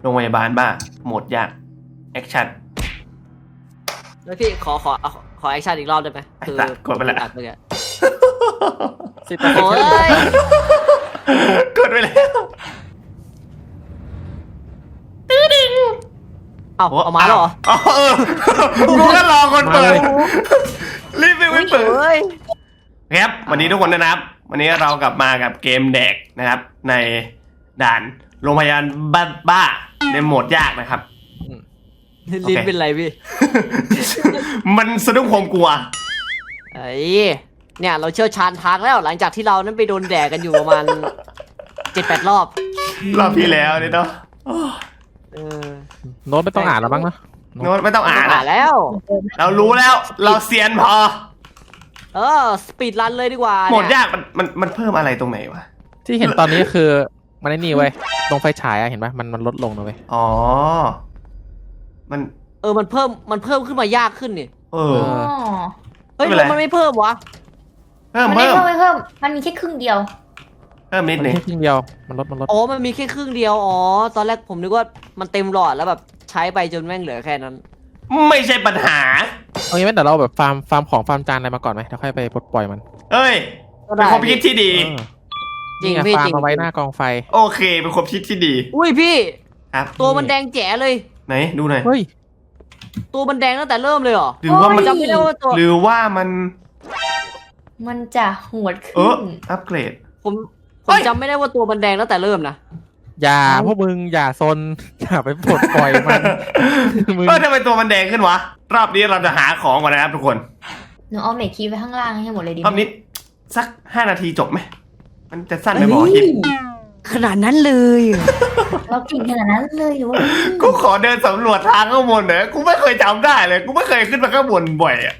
โรงพยาบาลบ้าโหมดยากแอคชั่น แล้วพี่ขอขอเอาขอแอคชั่นอีกรอบได้ไหมคือไอ้สัตว์กดไปแล้ว อัดเมื่อกี้สิบแปดโอ้ยกดไปแล้ว เอาเอามาแล้วเหรออ๋อเออกูก็รอคนเปิด รีบไปไม่เปิด เฮ้ย ครับวันนี้ทุกคนนะครับ วันนี้เรากลับมากับเกมแดกนะครับ ในด่านโรงพยาบาลบ้าบ้า ในโหมดยากนะครับ ลิ้นเป็นไรพี่ มันสะดุ้งความกลัวไอ้เนี่ย เราเชี่ยวชาญทางแล้วหลังจากที่เรานั้นไปโดนแดดกันอยู่ประมาณเจ็ดแปดรอบ รอบที่แล้วเนี่ยเนาะโอ้เออโน้ตไม่ต้องอ่านแล้วบ้างเนอะโน้ตไม่ต้องอ่านอ่าอะนแล้ว เรารู้แล้ว เราเซียนพอ เออ สปีดรันเลยดีกว่าโหมดเนี่ยยากมันมันมันเพิ่มอะไรตรงไหนวะ ที่เห็นตอนนี้คือ มันไอ้นี่เว้ยตรงไฟฉายอะเห็นปะมันมันลดลงนะเว้ยอ๋อ มัน เออมันเพิ่มมันเพิ่มขึ้นมายากขึ้นนี่เอเอออเฮ้ยไม่เป็นไร มันไม่เพิ่มวะเพิ่มมันไม่เพิ่มเพิ่มไม่เพิ่ม มันมีแค่ครึ่งเดียว เพิ่มนิดมันหนึงแค่ครึ่งเดียวมันลดมันลด อ๋อมันมีแค่ครึ่งเดียวอ๋อตอนแรกผมนึกว่ามันเต็มหลอดแล้วแบบใช้ไปจนแม่งเหลือแค่นั้น ไม่ใช่ปัญหา เอางี้ไหมเดี๋ยวเราแบบฟาร์มฟาร์มของฟาร์มจานอะไรมาก่อนไหมเดี๋ยวค่อยไปปลดปล่อยมันเอ้ยก็ได้เป็นความคิดที่ดี เออ จริงนี่ไพี่ฟาร์จริมงมาไว้หน้ากองไฟ โอเค เป็นความคิดที่ดีอุ้ยพี่ ครับตัวมันแดงแจ๋เลย ไหนดูหน่อย เฮ้ย ตัวมันแดงตั้งแต่เริ่มเลยเหรอหรือว่ามันโอ้ยจำไม่ได้ว่าตัวหรือว่ามัน มันจะโหดเอขึ้อน อัปเกรด ผมผเฮ้มย จำไม่ได้ว่าตัวมันแดงตั้งแต่เริ่มนะอย่าพวกมึงอย่าซน อย่าไปปลดปล่อยมัน มึงเออทำไมตัวมันแดงขึ้นวะ รอบนี้เราจะหาของก่อนนะครับทุกคน หนูเอาเมคคีย์ไว้ข้างล่างให้หมดเลยดีไหรมอบนี้ สักห้านาทีจบไหม มันจะสั้นไปบอกคลิปขนาดนั้นเลย เราเก่งขนาดนั้นเลยหรือว่ากูขอเดินสำรวจทางข้างบนหน่อยกูไม่เคยจำได้เลย กูไม่เคยขึ้นมาข้างบนบ่อยอะ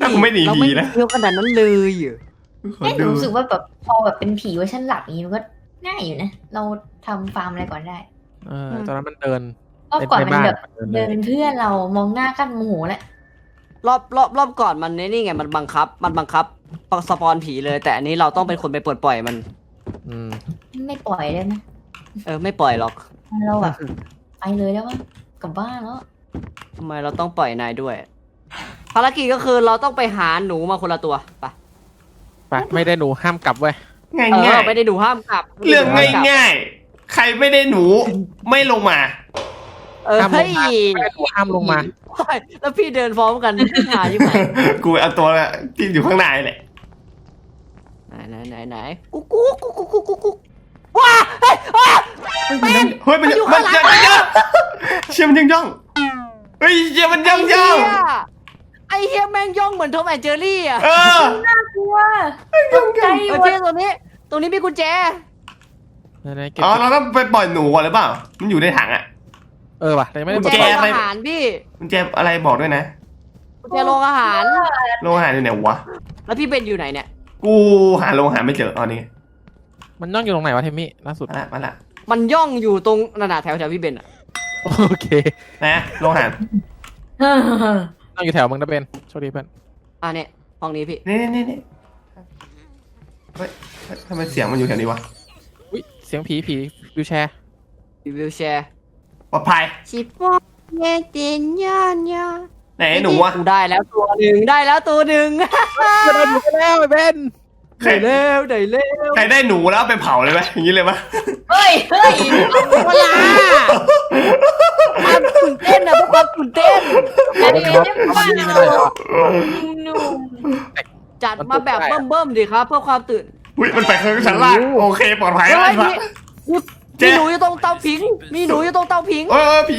ถ้ากูไม่หนีเราผีไม่นะเยอะขนาดนั้นเลยอะกูขอเอ๊ะหนูดูรู้สึกว่าแบบพอแบบเป็นผีเวอร์ชันหลักอย่างนี้มันก็ง่ายอยู่นะ เราทำฟาร์มอะไรก่อนได้เออตอนนั้นมันเดินรอบก่อนมันแบบเดิเดินนเป็นเพื่อนเรามองหน้ากันโมโหแหละ รอบรอบรอบก่อนมันนี่ไงมันบังคับ มันบังคับ สปอนผีเลย แต่อันนี้เราต้องเป็นคนไปปลดปล่อยมัน อืมไม่ปล่อยได้ไหมเออไม่ปล่อยหรอกเราแบบไปเลยแล้วว่ากลับบ้านแล้วทำไมเราต้องปล่อยนายด้วย ภารกิจก็คือเราต้องไปหาหนูมาคนละตัวไปไปไม่ได้หนูห้ามกลับเว้ยง่ายเอง่าอยไม่ได้ดูห้ามกลับเรื่องง่ายง่ายๆใครไม่ได้หนูไม่ลงมา เออห้ามลเฮ้งยมาไม่ได้หนูห้ามลงมา แล้วพี่เดินพร้อมกันหาอยู่ไหนกูเอาตัวที่อยู่ข้างในแหละ ไหนไหนไหนกุ๊กกุ๊กกุ๊กกุ๊กกุ๊กกุ๊กว้าเฮ้ยว้าเฮ้ยมันมันอยู่มันข้างหลังยังย่องเชี่ยมันยังย่องเฮ้ยเชี่ยมันย่องย่องไอเฮียแม่งย่องเหมือนทอมแอนเจอรี่อะเออกลัวตกใจเอหอมดพี่ตัวนี้ ตรงนี้มีกุญแจเก็บอ๋อเราต้องไปปล่อยหนูก่อนหรือเปล่า มันอยู่ในถังอะ เออว่ะแต่ไม่ได้กุญแจปล่อยโรงอะไรอาหารพี่มันจอะไรบอกด้วยนะกุญแจโรงอาหารโรงอาหารอยู่ไหนวะ แล้วพี่เป็นอยู่ไหนเนี่ย กูหาโรงอาหารไม่เจออ๋อนี่มันย่องอยู่ตรงไหนวะเทมมี่ล่าสุด มาละมาละมันย่องอยู่ตรงนานาแถวแถวพี่เบนอะโอเคนะโรงอาหารย่องอยู่แถวมึงนะเบนโชคดีเพื่อนอะเนี่ยห้องนี้พี่นี่นี่นี่เฮ้ยทำไมเสียงมันอยู่แถวนี้วะอุ้ยเสียงผีผีวิวแชร์รีวิวแชร์ปลอดภัยชิปว่าเยตินยานยา ไหนหนูวะกูได้แล้วตัวหนึ่งได้แล้วตัวหนึ่งเดินอยู่ไปแล้วไอ้เบนใครได้แล้วได้แล้วใครได้หนูแล้วเอาไปเผาเลยไหมอย่างนี้เลยปะเฮ้ยเฮ้ยเวลาความตื่นเต้นนะเพราะความตื่นเต้นอันนี้ไม่ได้เอาว่ามานี่ไม่ได้เหรอหนุ่มจัดมาแบบเบิ่มๆดิครับ เพื่อความตื่นอุ้ยมันไปข้างชั้นล่างโอเคปลอดภัยเฮ้แล้วยไอ้มีสัส มีเจ๊มีหนูอยู่ตรงเตาผิง มีหนูอยู่ตรงเตาผิง เออเออผี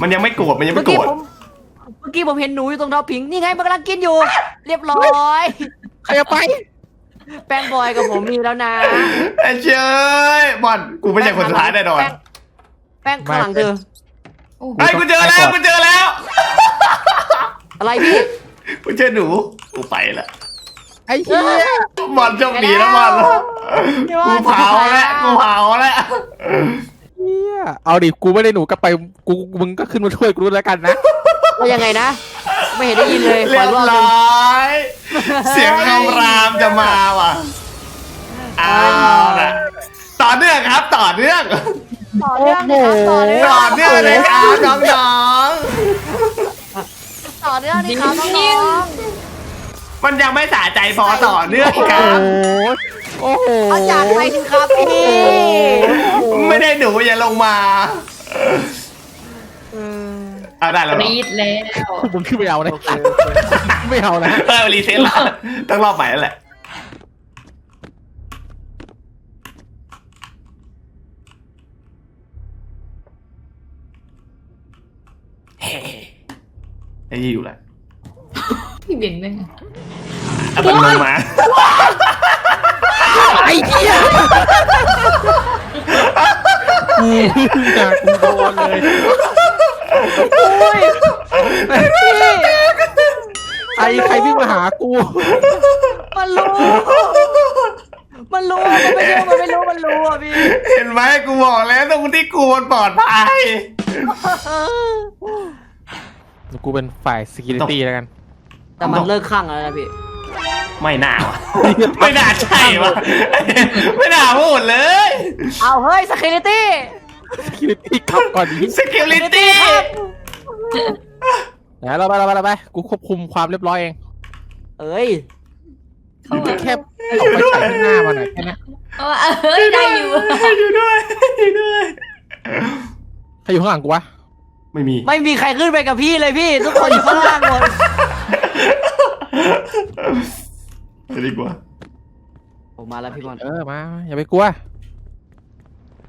มันยังไม่โกรธมันยังเมื่ไม่อโกรกี้ธผมเมื่อกี้ผมเห็นหนูอยู่ตรงเตาผิงนี่ไงมันกำลังกินอยู่ เรียบร้อย ใครจะไป แป้งบอยกับผมมีแล้วนะไอ้เชยบอลกูไม่ใช่คนสุดท้ายแน่นอนป้งแป้งข้างหลังเธอไอ้ยกูเจอแล้วกูเจอแล้วอะไรพี่กูเจอหนูกูไปละไอ้เหี้ยบอลโชคดีนะบอลกูเผาแล้วกูเผาแล้ว เหี้ยเอาดิกูไม่ได้หนูกลับไปกูมึงก็ขึ้นมาช่วยกูด้วยแล้วกันนะ ว่ายังไงนะ ไม่เห็นได้ยินเลยขเรีอยอีบกรอบหนึร้งอย เสียงคำรามจะมาว่ะเอาละต่อเนื่องครับ ต่อเนื่อง ต่อเรื่องดิครับต่อเรื่องต่อเนื่องเลยครับน้องต่อเรื่องดิครับน้องๆ มันยังไม่สะใจพอต่อเนื่องอีกคโอ้รับโหโอ้โหๆเอาจากไปดิครับพี่ไม่ได้หนูอย่าลงมาเอาได้แล้วเหรอรีดแล้วผมขึ้นไม่เอานะโอเคโอเคไม่เอานะเออรีเซ็ตละต้องรอบใหม่แล้วแหละ เฮ้ไอ้ยี่อยู่แหละพี่เบนแม่งเอามันลงมาไอ้เหี้ยกูอยากกูโดนเลยอุ้ยพี่ไอ้ใครวิ่งมาหากูมันรู้ มันรู้ มันไม่รู้มันไม่รู้ มันรู้อะพี่เห็นไหมกูบอกแล้วตรงที่กูมันปลอดภัยกูเป็นฝ่าย security แล้วกัน แต่มันเลิกข้างแล้วนะพี่ ไม่น่าวะ ไม่น่าใช่วะ ไม่น่าพูดเลย เอาเฮ้ย security security ขับก่อนดิ security ไหนเราไปเราไปเราไปกูควบคุมความเรียบร้อยเองเอ้ยเข้ามาแค่ออกไปใส่ข้างหน้ามาหน่อยแค่นั้นเอามาเอ้ยได้อยู่อยู่ด้วยอยู่ด้วย ใครอยู่ข้างหลังกูวะไม่มี ไม่มีใครขึ้นไปกับพี่เลยพี่ ทุกคนอยู่ข้างล่างหมด ไปดีกว่า ผมมาแล้วพี่บอลเออมาอย่าไปกลัว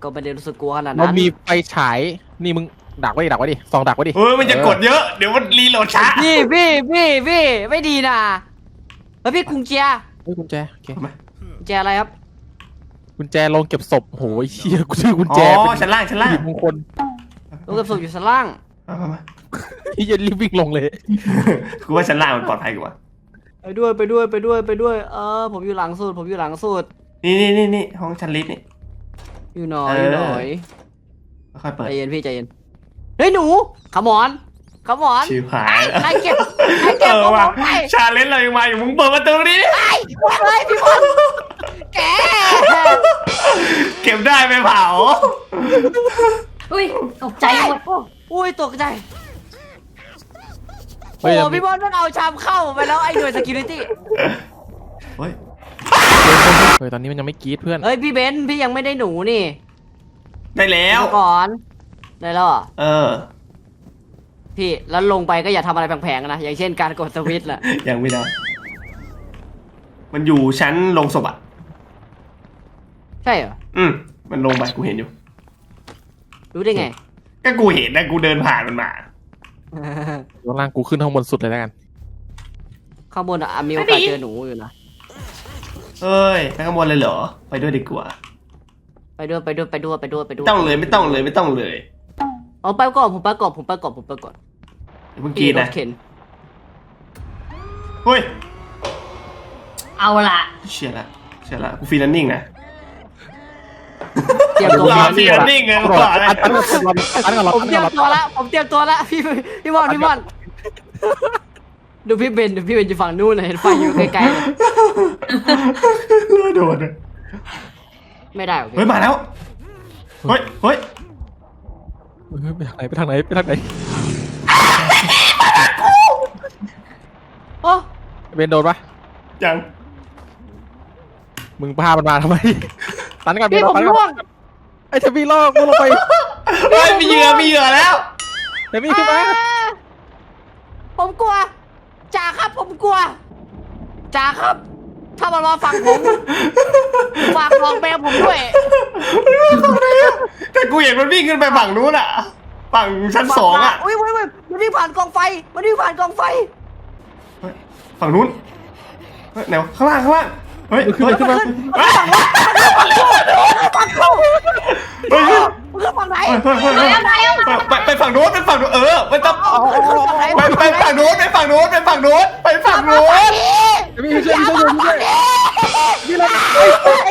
ก็ไม่ได้รู้สึกกลัวขนาดเรานั้นมีไฟฉายนี่มึงดักไว้ดิดักไว้ดิส่องดักไว้ดิเฮ้ยมันจะกดเยอะเดี๋ยวมันรีโหลดช้าพี่พี่พี่พี่ไม่ดีนะเฮ้ยพี่กุญแจเฮ้ยกุญแจโอเคกุญแจอะไรครับกุญแจลงเก็บศพโหยเชี่ยกูชื่อกุญอ๋แจอเป็นชั้นล่างชั้นล่างหยิบมงคลลูกกระสุนอยู่ชั้นล่างมามามาที่จะรีบวิ่งลงเลยกูว่าชั้นล่างมันปลอดภัยกว่า ไปด้วยไปด้วยไปด้วยไปด้วย เออ ผมอยู่หลังสุด ผมอยู่หลังสุด นี่นี่นี่นี่ห้องชั้นลิฟต์นี่ อยู่หน่อยเออออยู่หน่อยค่อยๆเปิดใจเย็นพี่ใจเย็นเฮ้ยหนูขมอนขมอนชิวหายนายเก็บนายเอเก็บอของผว่ะมไปชาเลนจ์เรายังมาอยู่มึงเปิดประตูนี้ไอ้เฮ้ยพี่บอลแกเก็บได้ไปเผาอุ้ยตกใจหมดอุ้ยตกใจ เฮ้โอ้ยพี่บอลมันเอาชามเข้าไปแล้วไอ้หน่วย security เฮ้ยเฮ้ยตอนนี้มันยังไม่กรีดเพื่อน เฮ้ยพี่เบนซ์พี่ยังไม่ได้หนูนี่ได้แล้วเดี๋ยวก่อนได้แล้วเหรอเออ พี่แล้วลงไปก็อย่าทำอะไรแผลงๆนะอย่างเช่นการกดสวิตช์แหละยังไม่ได้ มันอยู่ชั้นลงศพอะใช่เหรออืมมันลงไปกูเห็นอยู่ รู้ได้ไง ก็กูเห็นนะกูเดินผ่านมันมา ข้างล่างกูขึ้นข้างบนสุดเลยแล้วกัน ข้างบนอะมีโอกาสเจอหนูอยู่นะเฮ้ยไปข้างบนเลยเหรอ ไปด้วยดีกว่า ไปด้วยไปด้วยไปด้วยไปด้วยไปด้วยไม่ต้องเลยไม่ต้องเลยไม่ต้องเลยเอาไปก่อนผมไปก่อนผมไปก่อนผมไปก่อนอย่าเพิ่งกินรนะถเข็นเฮ้ยเอาละเชียละเชียละกูฟรีแลนนิ่งนะ เตรียมตัวรอแล้วฟรีแลนนิ่งไงกูบอกเลยอันนั้นอันนั้นเราผมอันเตรีนั้ยนมเราตัวแล้วผมเตรียมตัวแล้วพี่พี่บอลพี่บอลดูพี่เบนดูพี่เบนอยู่ฝั่งนู้นนะเห็นไฟอยู่ไกลๆเลยโดนอะไม่ได้หรอกพี่เฮ้ยมาแล้วเฮ้ยเฮ้ยเฮ้ยไปทางไหนไปทางไหนไปทางไหนโอ้เบนโดนปะยังมึงพามันมาทำไม ตันก่อนเบพี่ผมตันก่ร่วง ไอ้เทมี่ลอกกูลงไปเฮ้ยมีเหยื่อมีเหยื่อแล้ว เทมี่ขึ้นมาอ่าผมกลัวจ่าครับผมกลัวจ่าครับ ถ้ามันมาฝั่งผม ฝากลองแมวผมด้วยแต่กูเห็นมันวิ่งขึ้นไปฝั่งนู้นอะฝั่งชั้นสองอะอุ้ยอุ้ยอุ้ยมันวิ่งผ่านกองไฟ มันวิ่งผ่านกองไฟ เฮ้ยฝั่งนู้นเฮ้ยแนวข้างล่างข้างล่าง เฮ้ยขึ้นเฮ้มายขึ้นมาเฮ้ยฝั่งเขาเฮ้ยเฮ้ยมันคือฝั่งไหนเฮ้ยเฮ้ยเฮ้ยไปไปฝั่งนู้นไปฝั่งนู้นเออไม่ต้องมันคือฝั่งไหนไปไปฝั่งนู้นไปฝั่งนู้นไปฝั่งนู้นไปฝั่งนู้น เทมี่ช่วยช่วยช่วยช่วย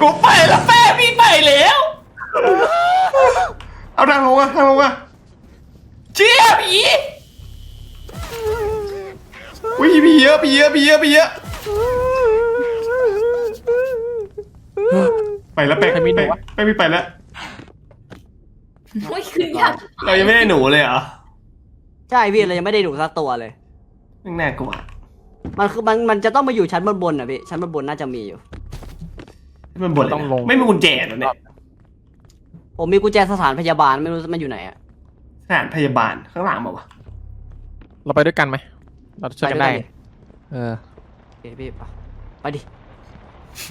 กูไปแล้วแม่พี่ไปแล้ว เอาทางลงมาทางลงมาเจี๊ยบผีอุ้ยผีเยอะผีเยอะผีเยอะผีเยอะ ไปแล้วแป้งไปไปไปไปแล้วไม่ขึ้นยากเรายังไม่ได้หนูเลยเหรอใช่พี่เรายังไม่ได้ดูสักตัวเลยไม่น่ากลัวมันคือมันมันจะต้องมาอยู่ชั้นบนบนๆอะพี่ชั้นบนบนๆน่าจะมีอยู่ มันบ่นต้องลงไม่มีกุญแจเหรอเนี่ยผมมีกุญแจสถานพยาบาลไม่รู้มันอยู่ไหนอะสถานพยาบาลข้างหลังมาวะเราไปด้วยกันไหม เราช่วยกันได้ไปด้วยเออโอเคพี่ไปไปดิ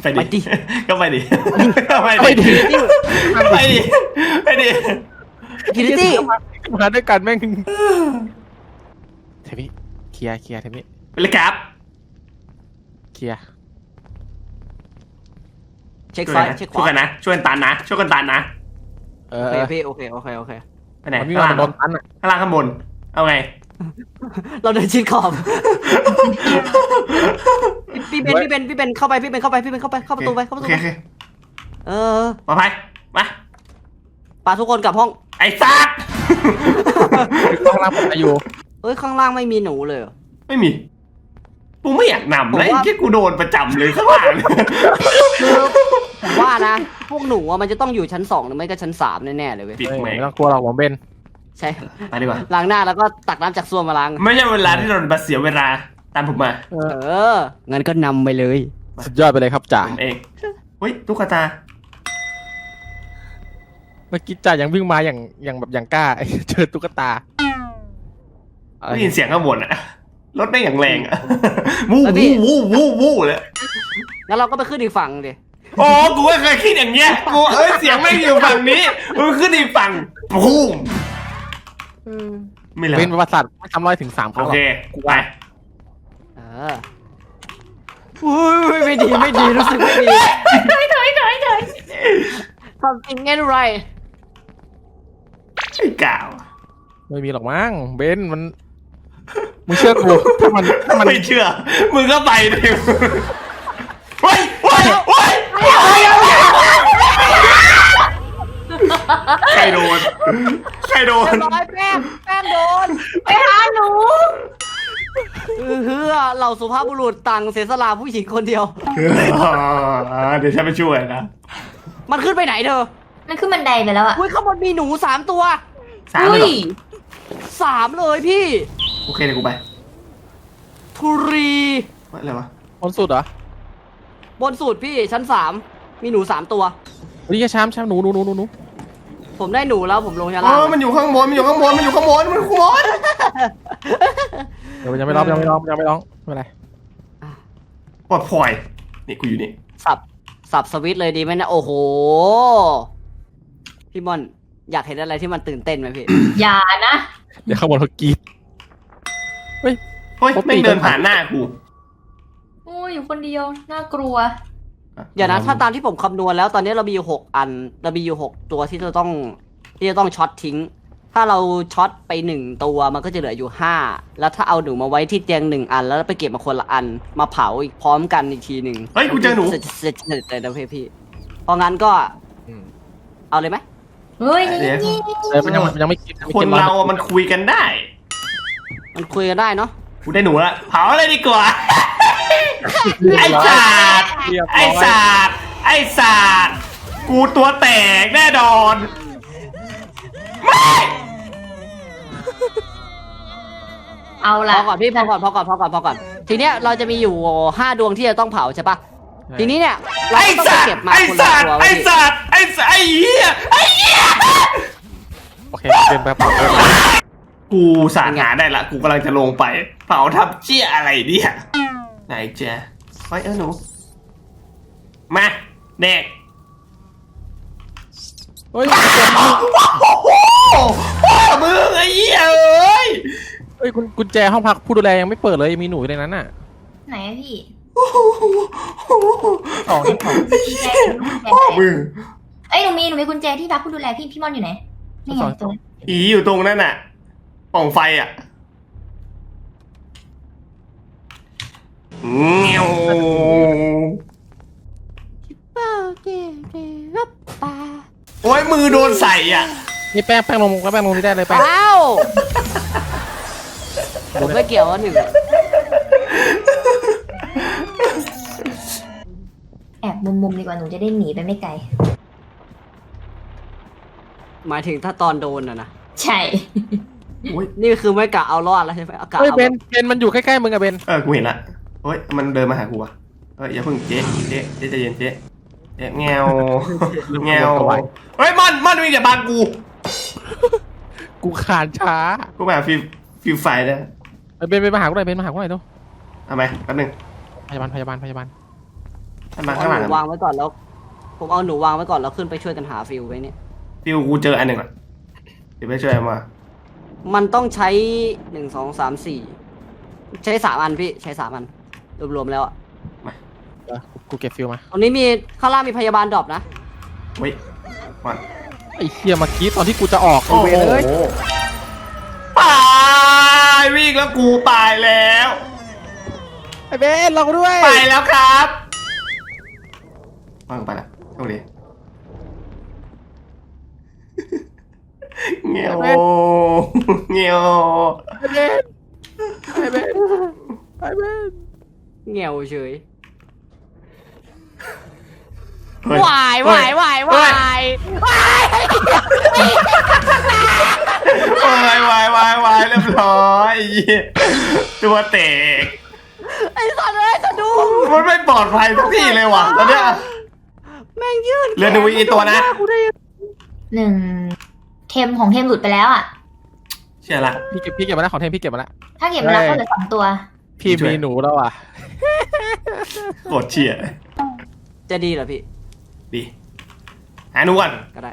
ไปไปดิ ดิก็ไปดิ ก็ไปไปดิดิไปดิ ไปดิกินตี้มาด้วยกันแม่งเทมิเคลียร์เคลียร์เทมิไปเลยครับ เคลียร์เช็คช่วยซ้ายนะเช็คขช่ววายกันนะ ช่วยกันตันนะ ช่วยกันตันนะ เอโออเคพี่โอเคโอเคโอเคไปไหนมันวิ่งข้างมาล่างโดนตันอะข้างล่างข้างบน เอาไง เราเดินชิดขอบ พี่เบนพี่เบนพี่เบนเข้าไปพี่เบนเข้าไปพี่เบนเข้าไปเข้าประตูไปเข้าประโอตูเคไปโอเคเออปลอดภัยมาปาทุกคนกลับห้อง ไอ้ซักข้างล่างผมจะอยู่เฮ้ยข้างล่างไม่มีหนูเลยเหรอ ไม่มีกูไม่อยากนำผมเลยว่า แค่กูโดนประจำเลยข้างล่างคือผมว่านะ พวกหนูอะมันจะต้องอยู่ชั้นสองหรือไม่ก็ชั้นสามแน่ๆเลยเว้ยปิดเฮ้ยแม่งไม่ต้องกลัวหรอกผมเบน ใช่ไปดีกว่าล้างหน้าแล้วก็ตักน้ำจากส้วมมาล้าง ไม่ใช่เวลาที่เรามาเสียเวลาตามผมมาเอเออองั้นก็นำไปเลย สุดยอดไปเลยครับจ่าผมเองเฮ้ยตุ๊กตาเมื่อกี้จ่ายังวิ่งมาอย่างอย่างแบบอย่างกล้า เจอตุ๊กตาอะไรได้ยินเสียงข้างบนอะรถไม่งอย่างแรงอะวูแล้วพี่วูวูวูวูเลยงั้นเราก็ไปขึ้นอีกฝั่งดิโอ้กูก็เคยคิดอย่างเงี้ยกูเอ้ยเสียงไม่งอยู่ฝั่งนี้มึงขึ้นอีกฝั่งปุ้ม ไม่เลยเป็นประวัติศาสตร์ไม่ทำร้อยถึงสามครั้โองหรเคอกไปเอออุ้ยไม่ดีไม่ดีรู้สึกไม่ดีถอยถอยถอยถอย something ain't right ไอ้กาวไม่มีหรอกมั้งเบนมันมึงเชื่อกูถ้ามันถ้ามันไม่เชื่อ มึงก็ไปดิเฮ้ยเฮ้ยเฮ้ยใครโดน ใครโดนเรียบร้อยแป้งแป้งโดนไปหาหนูเออเฮือเหล่าสุภาพบุรุษต่างเสียสละผู้หญิงคนเดียวเดี๋ยวฉันไปช่วยนะมันขึ้นไปไหนเธอมันขึ้นบันไดไปแล้วอะอุ้ยข้างบนมีหนูสามตัวสามเลยเหรอสามเลยพี่ โอเคเดี๋ยวกูไปทุรีอะไรวะคนสุดเหรอบนสุดพี่ชั้นสามมีหนูสามตัว นี่แค่ช้ำช้ำหนูหนูหนูหนูหนู ผมได้หนูแล้วผมลงชั้นอ๋ล่างอมันอยู่ข้างบน มันอยู่ข้างบน มันอยู่ข้างบน มันอยู่ข้างบน เดี๋ยวยังไม่ร้องยังไม่ร้องยังไม่ร้องไม่เป็นไรปลอดพลอย นี่กูอยู่นี่ สับสับสวิตช์เลยดีไหมนะโอ้โหพี่มอนอยากเห็นอะไรที่มันตื่นเต้นไหมพี่ อย่านะ เดี๋ยวข้างบนเขากรีด เฮ้ย ปกติ แม่งเดินผ่านหน้ากู โอ้ยอยู่คนเดียว น่ากลัว เดี๋ยวนะถ้าตามที่ผมคำนวณแล้วตอนนี้เรามีอยู่หกอัน เรามีอยู่หกตัวที่จะต้องที่จะต้องช็อตทิ้ง ถ้าเราช็อตไปหนึ่งตัวมันก็จะเหลืออยู่ห้าแล้วถ้าเอาหนูมาไว้ที่เตียงหนึ่งอัน แล้วไปเก็บมาคนละอัน มาเผาอีกพร้อมกันอีกทีหนึ่งเฮ้ยกูเจอหนู เสร็จเสร็จเสร็จเลยนะพี่พี่เพราะงั้นก็อืมเอาเลยไหมเฮ้ยเดี๋ยวนี่เออมันยังมันยังไม่กินยังไม่คนกิเราอะมันคุยกันได้ มันคุยกันได้เนาะ กูได้หนูละเผาเลยดีกว่า ไอ้ศาสตร์เรียบร้ไอ้อยศาสตร์ไอ้ศาสตร์กูตัวแตกแน่นอนไม่เอาพละอก่อนพี่พอก่อนพอก่อนพอก่อนพอก่อนทีเนี้ยเราจะมีอยู่ห้าดวงที่จะต้องเผาใช่ปะทีนี้เนี่ยเราไอ้ก็ต้องศาสตไปเก็ร์บมาไอ้คนศาละสตร์ตัวไอ้ไว้พี่ศาสตร์ไอ้ศาสตร์ไอ้เหี้ยไอ้เหี้ยโอเคเดินไปเผาเดินไปกูสารหาได้ละ กูกำลังจะลงไป เผาทับเจี้ยอะไรเนี่ย ไหนเจ๊เฮ้ยเออหนู มาเด็กเฮ้ยโอ้โหพ่อมึงไอ้เหี้ยเอ้ยเฮ้ยกุญกุญแจห้องพักผู้ดูแลยังไม่เปิดเลยยังมีหนูอยู่ในนั้นน่ะไหนอะพี่สองที่สองกุญแจกุญแจพ่อมึงเอ้ยหนูมีหนูมีกุญแจที่พักผู้ดูแลพี่พี่มอนอยู่ไหนนี่ไงตรงอีอยู่ตรงนั้นน่ะปล่องไฟอะ เงี้ยวโอ้ยมือโดนใส่อะ นี่แป้งแป้งลงแล้วแป้งลงที่ได้เลยแป้งอ้าวผมไม่เกี่ยวว่าหนึ่งแอบมุมๆดีกว่าหนูจะได้หนีไปไม่ไกล หมายถึงถ้าตอนโดนอะนะใช่อุ้ยนี่คือไม่กะเอารอดแล้วใช่ไหมเอากะเฮ้ยเอาเบนเบนมันอยู่ใกล้ๆมึงอะเบนเออกูเห็นละ เฮ้ยมันเดินมาหากูว่ะเฮ้ยอย่าเพิ่งเจ๊เจ๊เจ๊ใจเย็นเจ๊เจ๊แงวแงวเฮ้ยมันมันมีแต่บางกู กูขานช้ากูมาฟิวฟิวไฟนะเออเบนเบนมาหากูหน่อยเบนมาหากูหน่อยดูทำไมแป๊บนึงพยาบาลพยาบาลพยาบาลให้มาเอาข้างหลังหนูวางไว้ก่อนแล้วผมเอาหนูวางไว้ก่อนแล้วขึ้นไปช่วยกันหาฟิวไว้เนี่ยฟิวกูเจออันหนึ่งอะเดี๋ยวไปช่วยเอามา มันต้องใช้หนึ่งสองสามสี่ใช้สามอันพี่ใช้สามอัน รวมๆแล้วอะเออกูกูเก็บฟิลมาตรงนี้มีข้างล่างมีพยาบาลดรอปนะ เฮ้ยมันไอ้เฮียเมื่อกี้ตอนที่กูจะออกไอ้โอ้เวโหรเอ้ยตายวิ่งแล้วกูตายแล้ว ไอ้เบนเราด้วยไปแล้วครับวางไปละโชคดีเงี้ยวเงี้ยวไอ้เบนไอ้เบนไอ้ เบนเงียวเฉยเฮ้ยวายวายวายวายววายวายวายวายเรียบร้อยไอ้เหี้ยตัวเตกไอ้สัตว์เอ้ยสะดุ้งมันไม่ปลอดภัยทุกที่เลยว่ะตอนเนี้ย แม่งยืดเหลือหนึ่งวิอีกตัวนะ กูได้ยังหนึ่งเทมของเทมหลุดไปแล้วอะ เชื่อละ พี่เก็บพี่เก็บมาแล้วของเทมพี่เก็บมาแล้ว ถ้าเก็บมาแล้วเฮ้ก็ยเหลือสองตัวพี่ช่วย มีหนูแล้วอะ โกรธเชี่ยจะดีเหรอพี่ ดีหาหนูก่อนก็ได้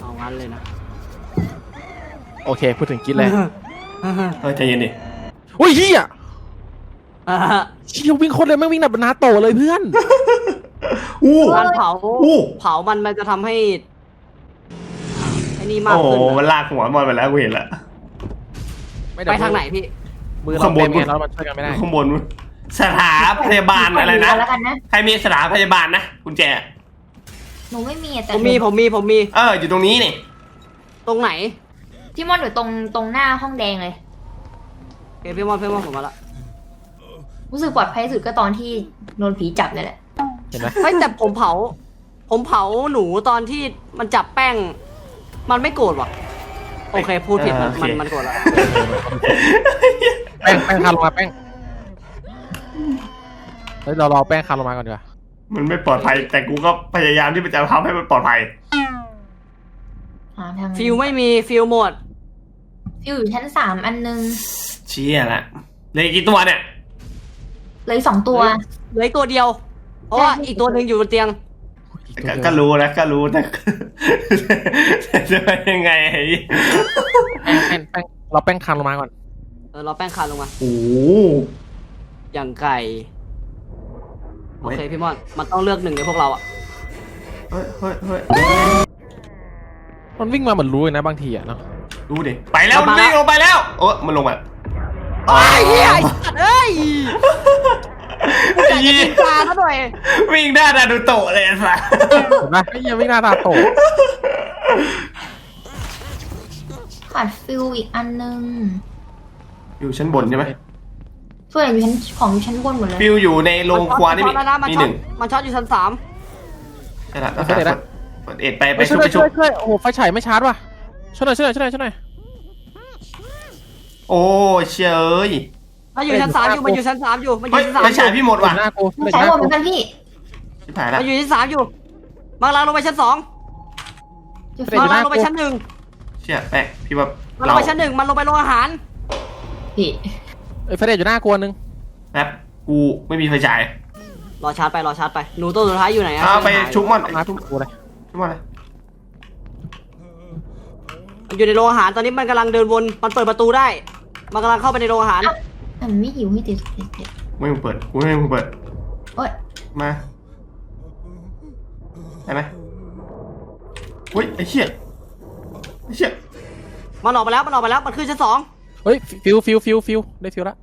เอางั้นเลยนะ โอเค พูดถึงกินเลยเฮ้ยใจเย็นดิอุ้ยเฮียอ่าฮะเชี่ยวิ่งโคนเลยแม่งวิ่งแบบนาโตเลยเพื่อนอู้การเผาอู้เผามันมันจะทำให้ไอ้นี่มากโอ้โหขึ้นมันนะลากหัวมอนไปแล้วกูเห็นละไปทางไหนพี่มือเราข้างบนเต็มไงแล้วมันช่วยกันไม่ได้ข้างบน สถาพยาบาลอะไรนะ แล้วกันนะใครมีสถาพยาบาลนะกุญแจ หนูไม่มีอะแต่ผมมีผมมีผมมีเออ อยู่ตรงนี้นี่ ตรงไหนพี่มอนอยู่ตรงตรงหน้าห้องแดงเลย เอยพี่มอนพี่มอนผมมาละรู้สึกปลอดภัยที่สุดก็ตอนที่โดนผีจับเลยแหละเห็นไหมเฮ้ยแต่ผมเผา ผมเผาหนูตอนที่มันจับแป้ง มันไม่โกรธว่ะโอเคพูดผิดมันมันมันโกรธแล้วแป้งแป้งคาลงมาแป้ง เฮ้ยเรารอแป้งคาลงมาก่อนดีกว่ามันไม่ปลอดภัย แต่กูก็พยายามที่จะทำให้มันปลอดภัย หาทางฟิลไม่มีฟิลหมด ฟิลอยู่ชั้นสามอันนึงเชี่ยละเหลยกี่ตัวเนี่ย เหลยสองตัว เหลืออีกตัวเดียว เพราะว่าอีกตัวหนึ่งอยู่บนเตียง อีกก็ตัวเดียวก็รู้นะก็รู้แต่ แต่จะเป็นยังไงไอ้แป้งแป้งแป้งเราแป้งคาลงมาก่อน เออเราแป้งคานลงมา โอ้โหอย่างไก่ โอเฮ้ยเคพี่มอน มันต้องเลือกหนึ่งในพวกเราอะเฮ้ยเฮ้ยเฮ้ยมันวิ่งมาเหมือนรู้เลยนะบางทีอะเนาะดูดิ ไปแล้วมันวิ่งลงไปแล้วโอ้มันลงมาไอ้เหี้ยไอ้สัตว์เอ้ยไอ้เหี้ยปลาซะหน่อยวิ่งได้นาดูโตะเลยไอ้สัสเห็นไหมไอ้เหี้ยังวิ่งหน้าตาโตขาดฟิลอีกอันนึง อยู่ชั้นบนใช่ไหม ส่วนใหญ่อยู่ชั้นของอยู่ชั้นบนหมดเลยฟิวอยู่ในโรงครัวนี่มีมันช็อตแล้วนะมันมีช็หอตนึ่งมันช็อตอยู่ชั้นสามใช่ละต้องหาคนกดเอ็ดไปไปไปชุช่บวยไปชุช่บวยช่วยโอ้โหไฟฉายไม่ชาร์จว่ะช่วยหน่อยช่วยหน่อยช่วยหน่อยช่วยหน่อยโอ้เชยเอ้ยมันอยู่ชั้นสามอยู่มันอยู่ชั้นสามอยู่มันอเฮ้ยยู่ชั้นสามไม่ใช่พี่หมดเห็ว่ะนหน้ากูมันเห็นใช้หหมน้าดเหกูมือนกันพี่ชิบหายละมันอยู่ชั้นสามอยู่บางรางลงไปชั้นสองจะเดี๋ยวบางอยู่หรางน้าลงไปชั้นหนึ่งเชี่ยแป๊กพี่ว่ามันลเรางไปชั้นหนึ่งมันลงไปโรงอาหารพี่ เอ้ยไฟเดชอยู่หน้ากูอันนึงแป๊บกูไม่มีไฟฉายรอชาร์จไปรอชาร์จไปหนูตัวสุดท้ายอยู่ไหนอะเอาไปชุบมอนมาทุกกูเลยชุบมอนเลยมันอยู่ในโรงอาหารตอนนี้มันกำลังเดินวนมันเปิดประตูได้ มันกำลังเข้าไปในโรงอาหารมันไม่หิวให้ติดติดติดไม่มึงเปิดกูไม่ให้มึงเปิดโอ๊ยมาได้ไหมอุ้ยไอ้เชี่ยไอ้เชี่ยมันออกไปแล้วมันออกไปแล้วมันขึ้นชั้นสอง เฮ้ยฟิวฟิวฟิวฟิวได้ฟิวละ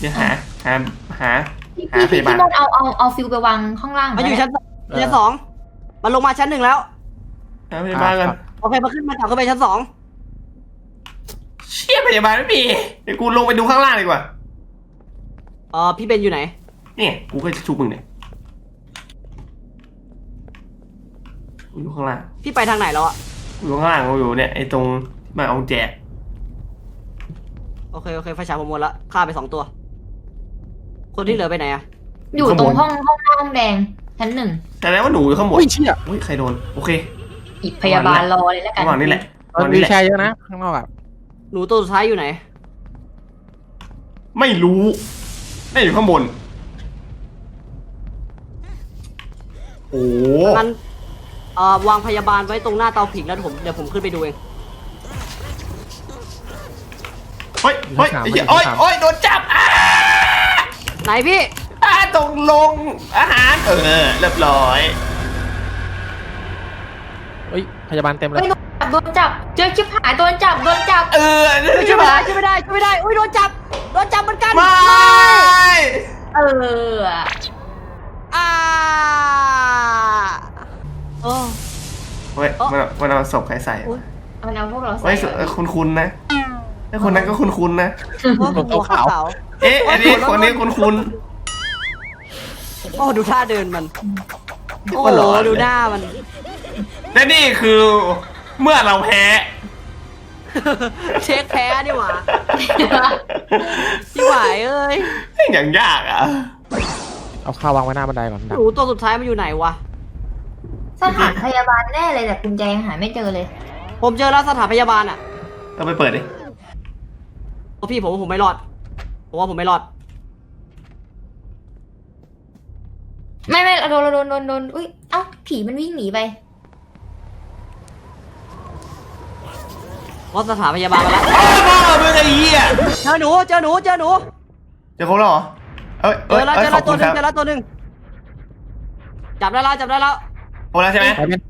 เดี๋ยวหาหาหา พี่หาพี่พยาบาลพี่มอนเอาเอาเอาฟิลไปวางข้างล่างมันอยู่ไว้ชั้นชั้นสองมันลงมาชั้นหนึ่งแล้วหาพยาบาลกันโอเคมันขึ้นมาจากขึ้นไปชั้นสองเชี่ยพยาบาลไม่มีเดี๋ยวกูลงไปดูข้างล่างดีกว่าเออพี่เบนอยู่ไหนนี่กูก็จะชุบมึงเนี่ยกูอยู่ข้างล่างพี่ไปทางไหนแล้วอะกูอยู่ข้างล่างกูอยู่เนี่ยไอ้ตรงมาเอาแจก โอเค โอเคไฟฉายผมหมดละฆ่าไปสองตัว คนที่เหลือไปไหนอะอยู่ตรงห้องห้องห้องแดงชั้นหนึ่งแต่แล้วว่าหนูอยู่ข้างบนอุ้ยเชี่ยอุ้ยใครโดน โอเคหยิบพยาบาลรอเลยแล้วกันระหว่างนี้แหละระหมัว่านงมีนี้แหละแชร์เยอะนะข้างนอกอะหนูตัวสุดท้ายอยู่ไหน ไม่รู้น่าอยู่ข้างบน โอ้งั้นเอ่อวางพยาบาลไว้ตรงหน้าเตาผิงแล้วผมเดี๋ยวผมขึ้นไปดูเอง เฮ้ยเฮ้ยไอ้เหี้ยโอ้ยโอ้ยโดนจับอ่าไหนพี่อ่าตรงลงอาหารเออเรียบร้อยเฮ้ยพยาบาลเต็มเลยเฮ้ยโดนจับโดนจับเจอชิบหายโดนจับโดนจับเออช่วยไม่ได้ช่วยไม่ได้ช่วยไม่ได้อุ้ยโดนจับโดนจับเหมือนกันไม่เอออ่าโอ้เฮ้ยมันมันเอาศพใครใส่อุ๊ยมันเอาพวกเราเฮ้ใส่ยเออคุณคุณนะ ไอ้คนนั้นก็คุณคุณนะ หัวขาว เอ๊ะอันนี้คนนี้คุณคุณโอ้ดูท่าเดินมัน โอ้ก็โหหลอนดูหน้ามันและนี่คือเมื่อเราแพ้ เช็คแพ้ดีกว่าพี่หวายเอ้ยอย่างยากอะ เอาข้าววางไว้หน้าบันไดก่อนหดักนูตัวสุดท้ายมันอยู่ไหนวะ สถานพยาบาลแน่เลยแต่กุญแจยังหาไม่เจอเลย ผมเจอแล้วสถานพยาบาลอะ เราไปเปิดดิ โอ้พี่ผมว่าผมไม่รอด ผมว่าผมไม่รอด ไม่ไม่เราโดนเราโดนโดนโดนอุ้ยเอ้าผีมันวิ่งหนีไป เพราะสถานพยาบาลมาแล้วอ้าวพ่อมึงไอ้เหี้ยเจอหนูเจอหนูเจอหนูเจะครบแล้วเหรอเอ้ยเจเอ้ยอแล้วเอ้เจยอขแล้อบวตัคุวณหนึ่คงรับเจอแล้วตัวหนึ่งจับได้แล้วจับได้แล้วครบแล้วใช่ไหมไปเป็น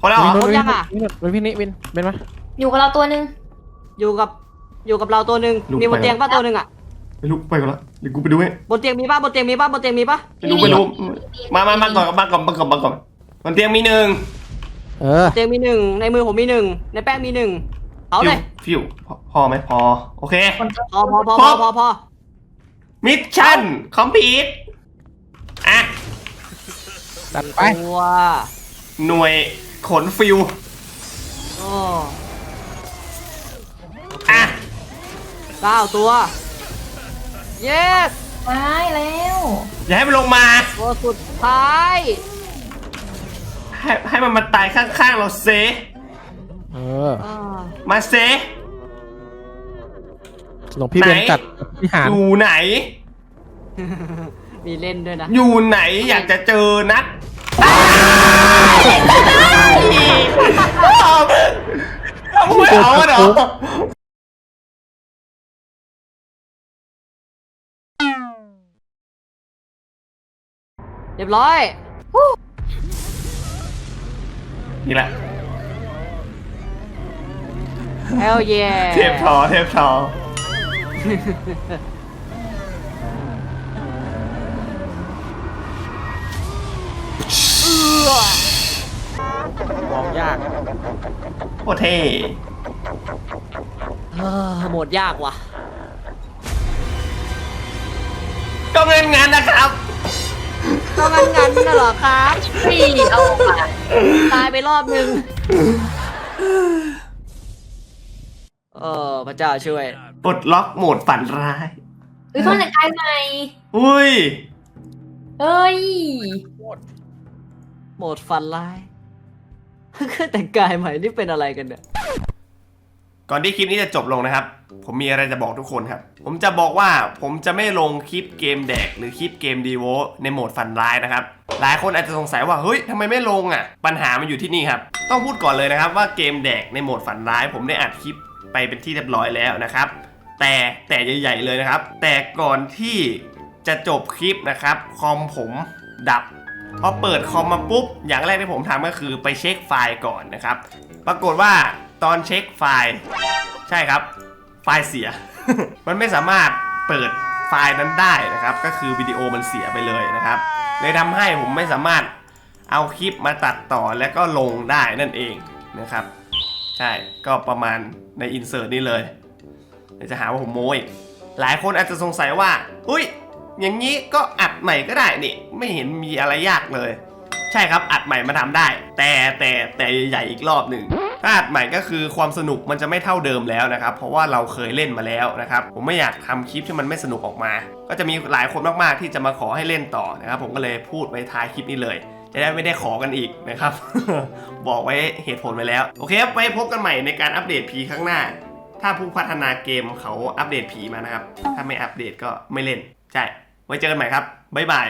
ครบแล้วเหรอครบยังอะวินวินพี่นิวินเป็นไหมอยู่กับเราตัวหนึ่งอยู่กับ อยู่กับเราตัวหนึ่งมีบนเตียงป้าตัวหนึ่งอะไม่รู้ไปก่อนละเดี๋ยวกูไปดูให้บนเตียงมีป้าบนเตียงมีป้าบนเตียงมีป้าไม่รู้ไม่รู้มามามาก่อนมาก่อนมาก่อนมาก่อนบนเตียงมีหนึ่งเออ เตียงมีหนึ่งในมือผมมีหนึ่งในแป้งมีหนึ่งเอาเลยฟิวพอพอไหมพอโอเคคนตัวพอพอพอพอพอพอมิชชั่นคอมพีทอะดันไป ตัวหน่วยขนฟิว โอ้ อะ เก้าตัว yes ตายแล้วอย่าให้มันลงมาตัวสุดท้าย ให้ให้มันมาตายข้างๆเราเซเอออ่ามาเซ หลวงพี่ไหน เบนจัดวิหารอยู่ไหน มีเล่นด้วยนะ อยู่ไหนอยากจะเจอนักเอาไม่เอาเหรอ รียบร้อย นี่แหละ hell yeah เทพทอเทพทอมองยากโคตรเท่เออโหมดยากว่ะ ก็เงินงานนะครับ ก็งั้นงั้นน่ะเหรอครับพี่เอาออกมาตายไปรอบนึงเออพระเจ้าช่วยปลดล็อกโหมดฝันร้ายอุ้ยคนแต่งกายใหม่อุ้ยเอ้ย โหมดฟันไล่คือแต่งกายใหม่นี่เป็นอะไรกันเนี่ย ก่อนที่คลิปนี้จะจบลงนะครับ ผมมีอะไรจะบอกทุกคนครับ ผมจะบอกว่าผมจะไม่ลงคลิปเกมแดกหรือคลิปเกมดีโวในโหมดฝันร้ายนะครับ หลายคนอาจจะสงสัยว่าเฮ้ยทำไมไม่ลงอะ ปัญหามันอยู่ที่นี่ครับ ต้องพูดก่อนเลยนะครับว่าเกมแดกในโหมดฝันร้าย ผมได้อัดคลิปไปเป็นที่เรียบร้อยแล้วนะครับ แต่แต่ใหญ่ๆเลยนะครับ แต่ก่อนที่จะจบคลิปนะครับคอมผมดับพอเปิดคอมมาปุ๊บ อย่างแรกที่ผมทำก็คือไปเช็คไฟล์ก่อนนะครับ ปรากฏว่าตอนเช็คไฟล์ใช่ครับ ไฟล์เสีย มันไม่สามารถเปิดไฟล์นั้นได้นะครับ ก็คือวิดีโอมันเสียไปเลยนะครับ เลยทำให้ผมไม่สามารถเอาคลิปมาตัดต่อและก็ลงได้นั่นเองนะครับ ใช่ก็ประมาณในอินเสิร์ตนี่เลยเดี๋ยวจะหาว่าผมโม้อีกหลายคนอาจจะสงสัยว่า อุ้ยอย่างนี้ก็อัดใหม่ก็ได้นี่ ไม่เห็นมีอะไรยากเลย ใช่ครับอัดใหม่มาทำได้ แต่แต่แต่ใหญ่อีกรอบหนึ่งถ้าอัดใหม่ก็คือความสนุกมันจะไม่เท่าเดิมแล้วนะครับ เพราะว่าเราเคยเล่นมาแล้วนะครับผมไม่อยากทำคลิปที่มันไม่สนุกออกมา ก็จะมีหลายคนมากๆที่จะมาขอให้เล่นต่อนะครับ ผมก็เลยพูดไว้ท้ายคลิปนี้เลย จะได้ไม่ได้ขอกันอีกนะครับ บอกไว้เหตุผลไว้แล้ว โอเคไว้พบกันใหม่ในการอัปเดตผีข้างหน้า ถ้าผู้พัฒนาเกมเขาอัปเดตผีมานะครับ ถ้าไม่อัปเดตก็ไม่เล่นใช่ไว้เจอกันใหม่ครับบ๊ายบาย